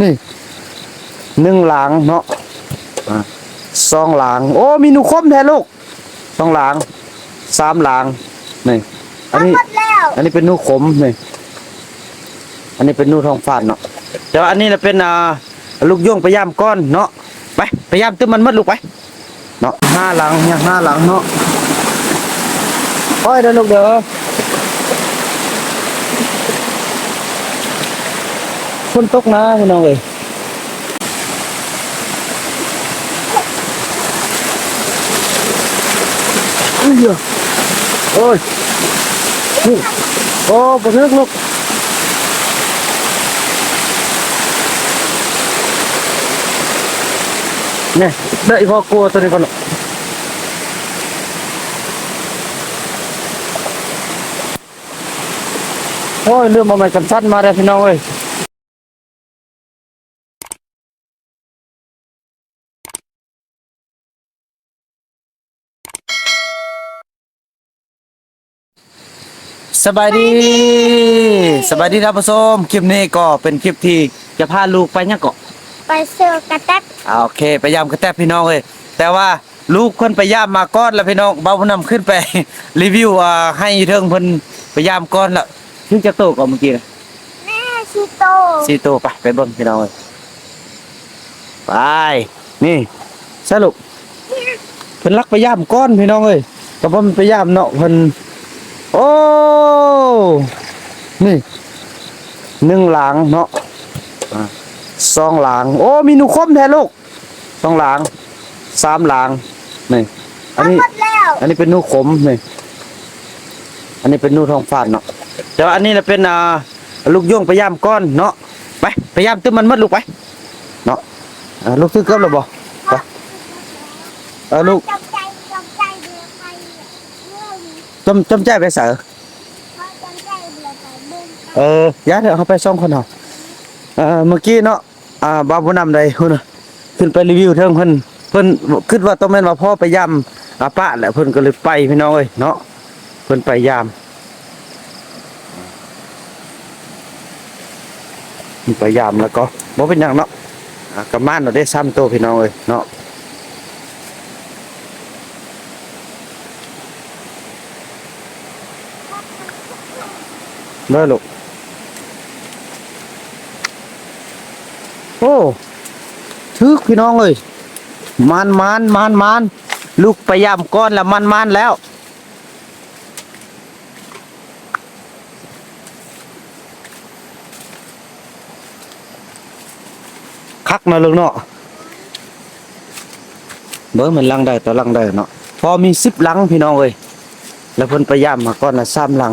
นี่หนึ่งหลังเนาะอะสองหลังโอ้มีหนูคมแท้ลูกสองหลังสามหลังนี่อันนี้หมดแล้วอันนี้เป็นหนูขมนี่อันนี้เป็นหนูทองฟาดเนาะแต่ว่าอันนี้น่ะเป็นอ่าลูกย่งไปย่ามก้อนเนาะไปไปย่ามตึ้มมันมัดลูกไปเนาะห้าหลังเนี่ยห้าหลังเนาะโอ้ยเด้อลูกเด้อ ฝนตกนะพี่น้องเอ้ยอุ้ยเหี้ยโอ้ยนี่โอ้ปะทึกลูกเนี่ยเดี๋ยวอีพ่อกลัวตัวนี้ก่อนลูกโอ้ยเรื่องมาใหม่กันสั้นมาแล้วพี่น้องเอ้ย สบายดี สบายดีท่านผู้ชมคลิปนี้ก็เป็นคลิปที่จะพาลูกไปเนี่ยงเกาะไปเสือกระตัดอ่าโอเค ไปยามกระแตบพี่น้องเลยแต่ว่าลูกเพิ่นไปยามมาก้อนแล้วพี่น้องเบาผู้นำขึ้นไปรีวิวอ่าให้เทิงเพิ่นไปยามก้อนแล้วถึงจะโตก่อนเมื่อกี้นะแม่ชิโตสี่โตไปไปเบิ่งพี่น้องเลยไปนี่สรุปเพิ่นลักไปยามก้อนพี่น้องเอ้ยก็บ่มันไปยามเนาะเพิ่นโอ้ นี่หนึ่งหลังเนาะอ่าสองหลังโอ้มีหนูคมแท้ลูกสองหลังสามหลังนี่อันนี้หมดแล้วอันนี้เป็นนูขมนี่อันนี้เป็นนูทองฟาดเนาะแต่ว่าอันนี้น่ะเป็นอ่าลูกย่งไปย่ามก้อนเนาะไปไปย่ามตึ้มมันมัดลูกไปเนาะอ่าลูกซื้อเกือบแล้วบ่ไปเออลูกจำใจจำใจเดือไปเรื่องนี้จำจำใจไปเสือ เพราะจำใจเดือไป เออย่าเถอะเขาไปซ่องคนเอาเอ่อเมื่อกี้เนาะอ่าบาผู้นำใดหุ่นน่ะขึ้นไปรีวิวเทิงเพิ่นเพิ่นคิดว่าต้องแม่นว่าพ่อไปยำอาป้าแหละเพิ่นก็เลยไปพี่น้องเอ้ยเนาะเพิ่นไปย่ำพยายามแล้วก็บ่เป็นหยังเนาะกระมานเราได้ซ้ำโตวพี่น้องเลยเนาะเด้อลูกโอ้ทึก พี่น้องเลยมันมันมันมันลูกพยายามก้อนแล้วมันมันแล้วคักมาลูกเนาะเบิ่งมันลังได้ต่อลังได้เนาะพอมีสิบลังพี่น้องเอ้ยแล้วเพิ่นไปย่ามมาก่อนละสามลัง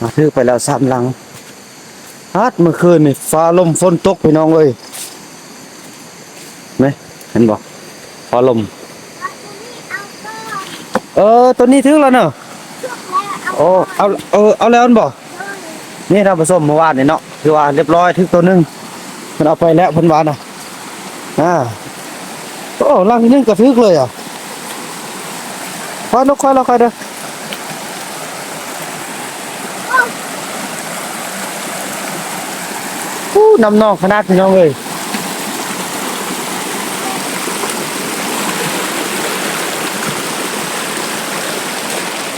มาถือไปแล้วสามลังฮัดเมื่อคืนนี่ฟ้าลมฝนตกพี่น้องเอ้ย เห็นบ่ฟ้าลมเอาตัวนี้เอาก็เออตัวนี้ถึงแล้วเนาะชุบแล้วเอาโอ้เอาเออเอาแล้วอันบ่เลยนี่ท่านผู้ชมเมื่อวานนี่เนาะคือว่าเรียบร้อยถึงตัวหนึงเพิ่นเอาไปแล้วเพิ่นว่าน่ะอ่าโอ้ลังที่หนึงก็ถึกเลยอะค่อยนกค่อยแล้วค่อยเด้ออู้น้ำนองขนาดพี่น้องเอ้ย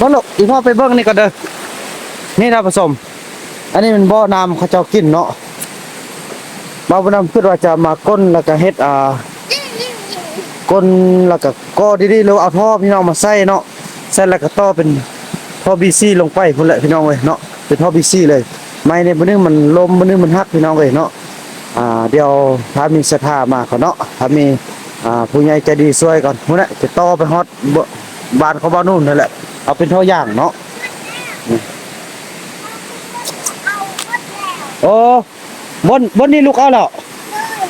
บ่ลูกอีพ่อไปเบิ่งนี่ก็เด้อนี่ท่านผู้ชมอันนี้มันบ่อน้ำเขาเจ้ากินเนาะบ่าวน้ำคิดว่าจะมาก้นแล้วก็เฮ็ดอ่าก้นแล้วก็ก่อดีๆแล้วเอาท่อพี่น้องมาใส่เนาะใส่แล้วก็ต่อเป็นท่อ BC ลงไปพุ่นแหละพี่น้องเอ้ยเนาะเป็นท่อ BC เลย ไม่ในมื้อนึงมันลมมื้อนึงมันฮักพี่น้องเอ้ยเนาะอ่าเดี๋ยวถ้ามีศรัทธามาเขาเนาะถ้ามีอ่าผู้ใหญ่ใจดีช่วยก่อนพุ่นแหละจะต่อไปฮอด บ่บ้านเขาบ้านนู่นนั่นแหละ เอาเป็นท่อย่างเนาะเอาหมดแล้วโอ้บนบนนี่ลูกเอาแล้ว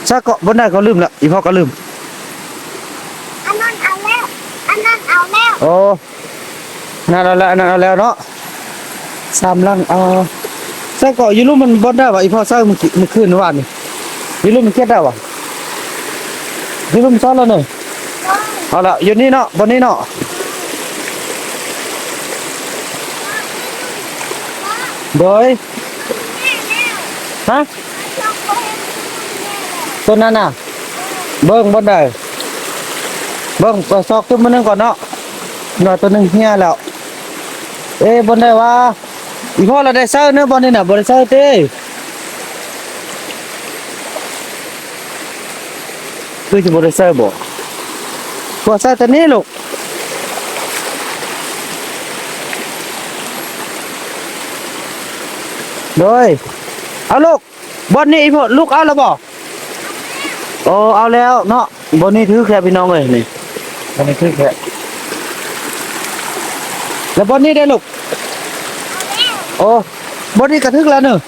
ซะก็บนได้ก็ลืมแล้วอีพ่อก็ลืมอันนั้นเอาแล้วอันนั้นเอาแล้วโอ้นั่นเอาแล้วนั่นเอาแล้วเนาะสามลังเอาซะก็อยู่รูมมันบนได้วะอีพ่อซะเมื่อกี้เมื่อคืนเมื่อวานนี่อยู่รูมมันเก็ดได้วะอยู่รูมซ้อนแล้วเนาะเอาละอยู่นี่เนาะบนนี้เนาะ โดยฮะตัวนั้นน่ะ เบิ้งบนได้เบิ้งตัวซอกขึ้นมาหนึงก่อนเนาะหน่อยตัวนึงเฮียแล้ว เอ้บนได้ว่าอีพ่อเราได้เซอร์เนื้อบอลนี่น่ะบริเซอร์เต้คือจะบริเซอร์บ่บริเซอร์ตัวนี้ลูก โดยเอาลูกบอลนี่อีพ่อลูกเอาแล้วบ่โอ้เอาแล้วเนาะบอลนี่ถือแค่พี่น้องเลยนี่บอลนี่ถือแค่แล้วบอลนี่ได้ลูกโอ้บอดี้กระทึกแล้วเนอะ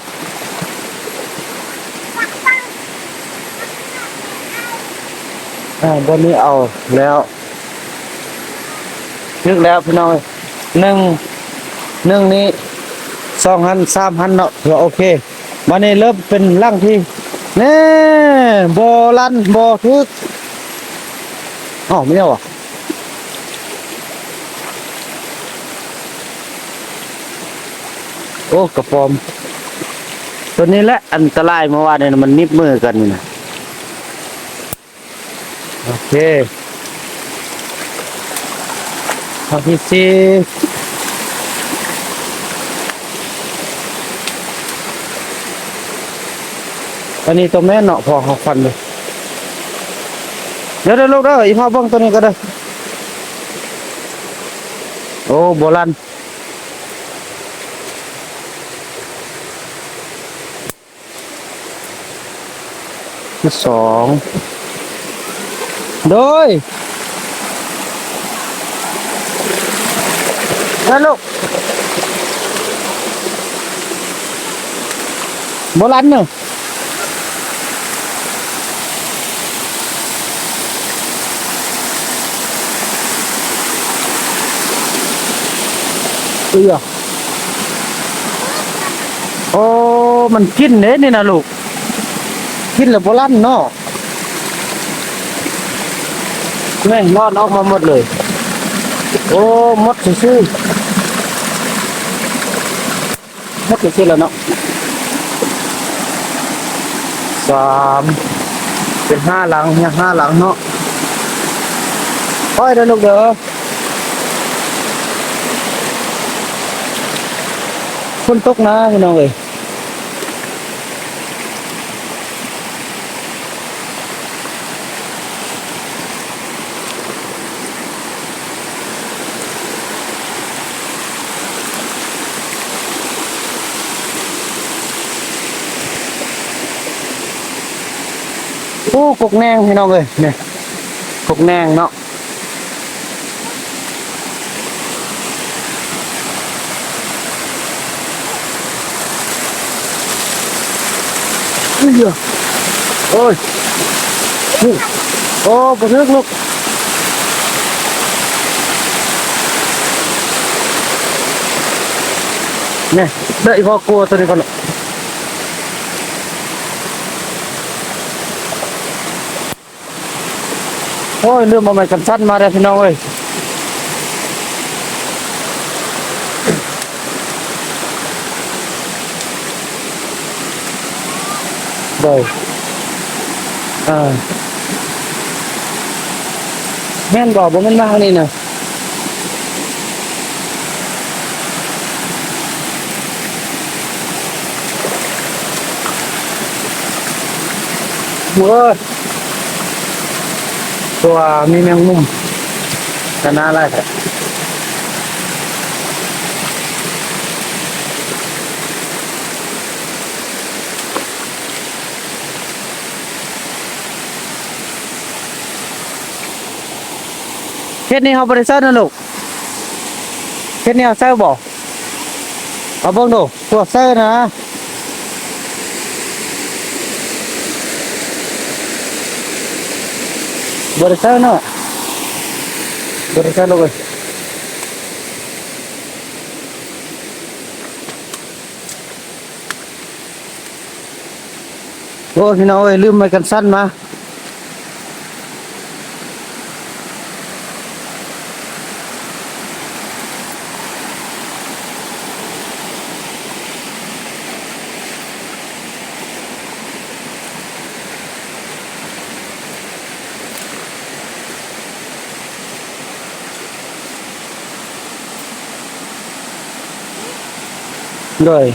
อ่าบอดี้เอาแล้วทึกแล้วพี่น้องหนึ่งหนึ่งนี้ สองหันสามหันเนาะถือว่าโอเควันนี้เริ่มเป็นร่างที่เน่บอลันบอทึกอ๋อไม่เอาอะโอ้กระปอม ตัวนี้แหละอันตรายเมื่อวานเนี่ยมันนิบมือกันนี่นะโอเคข้อที่สี่ อันนี้ตัวแม่เนาะพอเขาฟันเลยเดี๋ยวเดี๋ยวลูกเด้ออีพ่อเบ้องตัวนี้ก็ได้โอ้โบราณที่สองโดยนั่นลูกโบราณเนอะ เอือโอ้มันกินเด้นี่นะลูก กินแล้วโบราณเนาะแม่งรอดออกมาหมดเลย โอ้หมดซื่อๆหมดซื่อแล้วเนาะสามเป็นห้าหลังยังห้าหลังเนาะโอ้ยเด้อลูกเด้อ ฝนตกนะพี่น้องเอ้ยโอ้กกแนงพี่น้องเอ้ยเนี่ยกกแนงเนาะ เอ้ยโอ้ยนี่โอ้ปะทึกลูกเนี่ยเดี๋ยวอีพ่อก แมนบอกโอ้ยอาไม้กันสั้นมาแล้วพี่น้องเอ้ยได้อ่าแม่นบอกบ่แม่นมาทางนี้นะเว้ยตัวมีแมงมุมกันน่าไรครั เฮ็ดนี่เขาบริเซอร์นะลูกเฮ็ดนี่เอาเซอร์บอกเอาเบิ่งดูตัวเซอร์นะบริเซอร์เนาะบริเซอร์ลูกเอ้ยโอ้ยพี่น้องเอ้ยลืมไม้กันสั้นมา โดย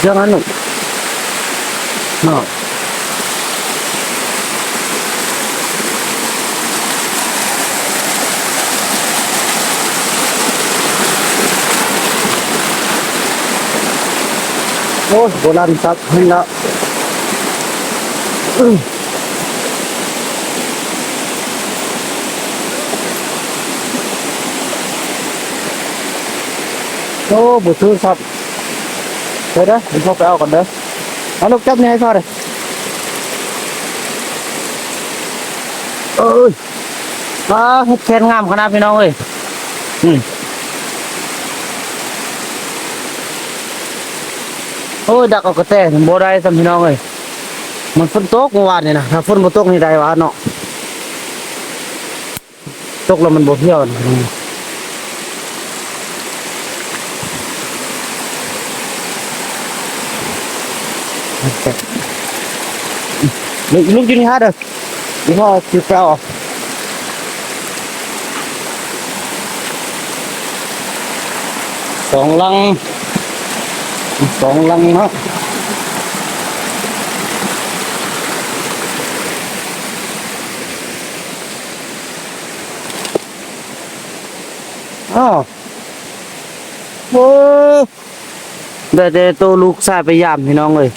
เรื่องนั้นหนุกเนาะ โอ้ยโบราณสัตว์เห็นแล้วอื้อโอ้บุตรสัตว์เดี๋ยวนะเดี๋ยวพ่อไปเอาก่อนเด้อเอาลูกจับนี่ให้พ่อเลยเอ้ยมาเฮ็ดแคนงามขนาดพี่น้องเอ้ยอืม โอ้ยดักเอากระแตมันบ่ได้ซ้ำพี่น้องเอ้ยมันฝนตกเมื่อวานนี่นะถ้าฝนบ่ตกนี่ได้วาเนาะตกแล้วมันบ่เที่ยวนะลูกลูกอยู่นี่ฮะเด้อนี่พ่อสิไปเอาสองลัง สองลังเนาะอ้าวโอ้เดี๋ยวเดี๋ยวตัวลูกชายไปยามพี่น้องเลย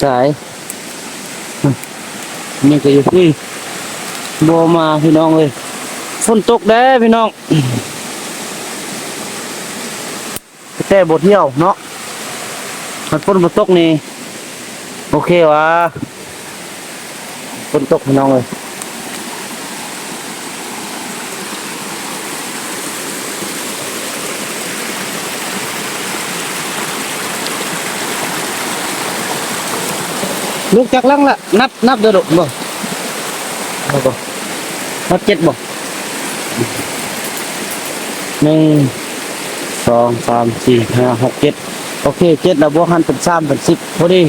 ใช่นี่ก็อยู่ที่บมาพี่น้องเลยฝนตกแด้พี่น้อง แต่บทเที่ยวเนาะมันฝนบนตกนี่โอเควะฝนตกพี่น้องเลยลูกจักลังละนับนับเด้อลูกบ่เอาบ่นับเจ็ดบ่หนึ่ง สองสามสี่ห้าหกเจ็ดโอเคเจ็ดแล้วบวกหันเป็นสามเป็นสิบพอดี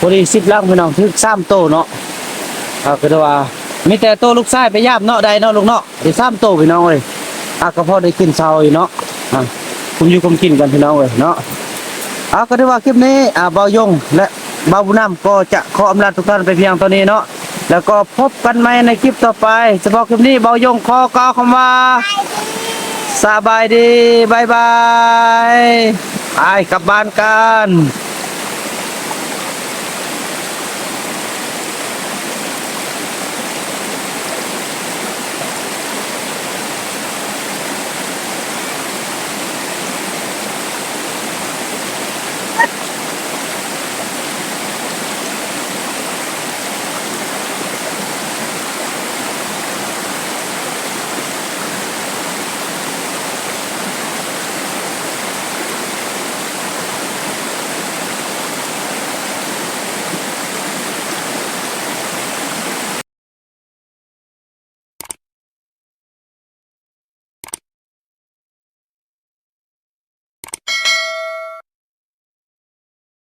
พอดีสิบลังพี่น้องถึงสามโตเนาะเอาก็ได้ว่ามีแต่โตลูกชายไปย่ามเนาะใดเนาะลูกเนาะได้สามโตพี่น้องเลยอาก็พอได้กินเช้าอยู่เนาะอะคุณอยู่คุมกินกันพี่น้องเลยเนาะเอาก็ได้ว่าคลิปนี้อ่าเบายงและเบาบุน้ำก็จะขออำลาทุกท่านไปเพียงเท่านี้เนาะแล้วก็พบกันใหม่ในคลิปต่อไปเฉพาะคลิปนี้เบายงขอกล่าวคำว่า สบายดีบายบายไปกลับบ้านกัน